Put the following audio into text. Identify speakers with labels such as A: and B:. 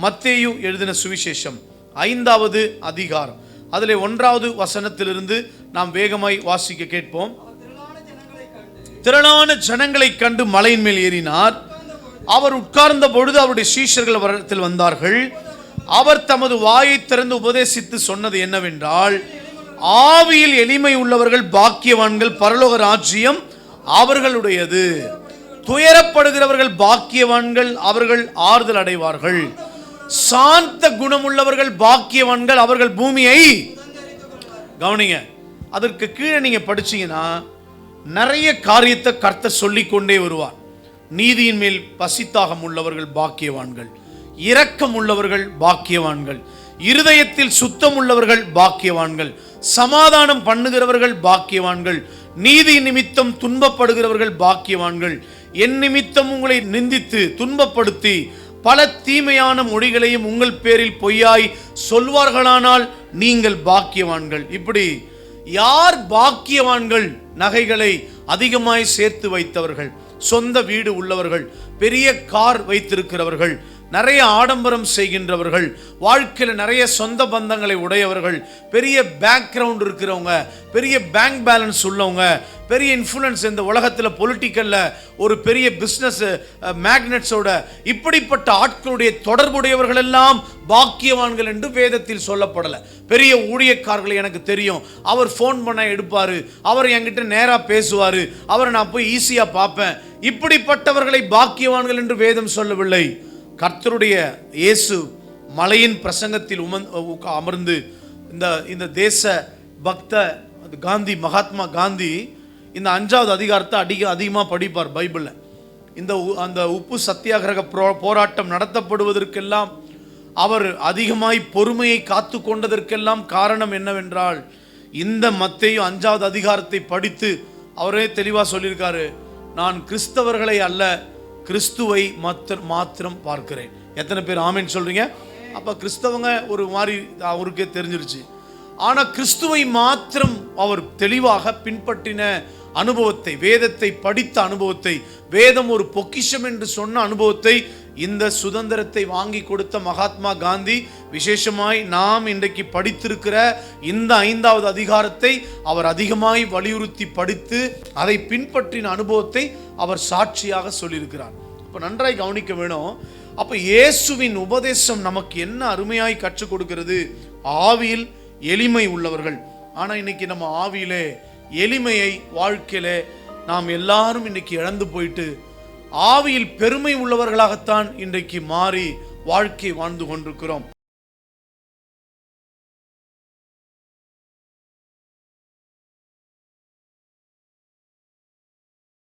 A: மத்தேயு எழுதின சுவிசேஷம் ஐந்தாவது அதிகாரம். அதில் ஒன்றாவது வசனத்திலிருந்து நாம் வேகமாய் வாசிக்க கேட்போம். திரளான ஜனங்களை கண்டு மலையின் மேல் ஏறினார். அவர் உட்கார்ந்த பொழுது அவருடைய சீஷர்கள் வரத்தில் வந்தார்கள். அவர் தமது வாயை திறந்து உபதேசித்து சொன்னது என்னவென்றால் ஆவியில் எளிமை உள்ளவர்கள் பாக்கியவான்கள் பரலோக ராஜ்யம் அவர்களுடையது. துயரப்படுகிறவர்கள் பாக்கியவான்கள் அவர்கள் ஆறுதல் அடைவார்கள். சாந்த குணமுள்ளவர்கள் பாக்கியவான்கள் அவர்கள் பூமியை கவனிங்க. அதற்கு கீழே நீங்க படிச்சீங்கன்னா நிறைய காரியத்தை கர்த்த சொல்லி கொண்டே வருவார். நீதியின் மேல் பசித்தாகம் உள்ளவர்கள் பாக்கியவான்கள். இரக்கம் உள்ளவர்கள் பாக்கியவான்கள். இருதயத்தில் சுத்தம் உள்ளவர்கள் பாக்கியவான்கள். சமாதானம் பண்ணுகிறவர்கள் பாக்கியவான்கள். நீதி நிமித்தம் துன்பப்படுகிறவர்கள் பாக்கியவான்கள். என் நிமித்தம் உங்களை நிந்தித்து துன்பப்படுத்தி பல தீமையான மொழிகளையும் உங்கள் பேரில் பொய்யாய் சொல்வார்களானால் நீங்கள் பாக்கியவான்கள். இப்படி யார் பாக்கியவான்கள்? நகைகளை அதிகமாய் சேர்த்து வைத்தவர்கள் சொந்த வீடு உள்ளவர்கள் பெரிய கார் வைத்திருக்கிறவர்கள் நிறைய ஆடம்பரம் செய்கின்றவர்கள் வாழ்க்கையில் நிறைய சொந்த பந்தங்களை உடையவர்கள் பெரிய பேக்ரவுண்ட் இருக்கிறவங்க பெரிய பேங்க் பேலன்ஸ் உள்ளவங்க பெரிய இன்ஃப்ளூயன்ஸ் இந்த உலகத்தில் பொலிட்டிக்கலில் ஒரு பெரிய பிஸ்னஸ் மேக்னெட்ஸோட இப்படிப்பட்ட ஆட்களுடைய தொடர்புடையவர்கள் எல்லாம் பாக்கியவான்கள் என்று வேதத்தில் சொல்லப்படலை. பெரிய ஊழியக்காரர்கள் எனக்கு தெரியும். அவர் ஃபோன் பண்ண எடுப்பார். அவர் என்கிட்ட நேராக பேசுவார். அவரை நான் போய் ஈஸியாக பார்ப்பேன். இப்படிப்பட்டவர்களை பாக்கியவான்கள் என்று வேதம் சொல்லவில்லை. கர்த்தருடைய இயேசு மலையின் பிரசங்கத்தில் உமன் அமர்ந்து இந்த இந்த தேச பக்த காந்தி மகாத்மா காந்தி இந்த அஞ்சாவது அதிகாரத்தை அதிக அதிகமாக படிப்பார் பைபிளில். இந்த அந்த உப்பு சத்தியாகிரக பிரோ- போராட்டம் நடத்தப்படுவதற்கெல்லாம் அவர் அதிகமாய் பொறுமையை காத்து கொண்டதற்கெல்லாம் காரணம் என்னவென்றால் இந்த மத்தையும் அஞ்சாவது அதிகாரத்தை படித்து அவரே தெளிவாக சொல்லியிருக்காரு நான் கிறிஸ்தவர்களை அல்ல கிறிஸ்துவை மாத்திர மாத்திரம் பார்க்கிறேன். எத்தனை பேர் ஆமென்னு சொல்கிறீங்க அப்போ கிறிஸ்தவங்க ஒரு மாதிரி அவருக்கே தெரிஞ்சிருச்சு. ஆனால் கிறிஸ்துவை மாத்திரம் அவர் தெளிவாக பின்பற்றின அனுபவத்தை வேதத்தை படித்த அனுபவத்தை வேதம் ஒரு பொக்கிஷம் என்று சொன்ன அனுபவத்தை இந்த சுதந்திரத்தை வாங்கி கொடுத்த மகாத்மா காந்தி விசேஷமாய் நாம் இன்றைக்கு படித்திருக்கிற இந்த ஐந்தாவது அதிகாரத்தை அவர் அதிகமாய் வலியுறுத்தி படித்து அதை பின்பற்றின அனுபவத்தை அவர் சாட்சியாக சொல்லியிருக்கிறார். அப்ப நன்றாய் கவனிக்க வேணும். அப்ப இயேசுவின் உபதேசம் நமக்கு என்ன அருமையாய் கற்றுக் கொடுக்கிறது? ஆவியில் எளிமை உள்ளவர்கள். ஆனா இன்னைக்கு நம்ம ஆவியிலே எளிமையை வாழ்க்கையிலே நாம் எல்லாரும் இன்னைக்கு இழந்து போயிட்டு ஆவியில் பெருமை உள்ளவர்களாகத்தான் இன்றைக்கு மாறி வாழ்க்கை வாழ்ந்து கொண்டிருக்கிறோம்.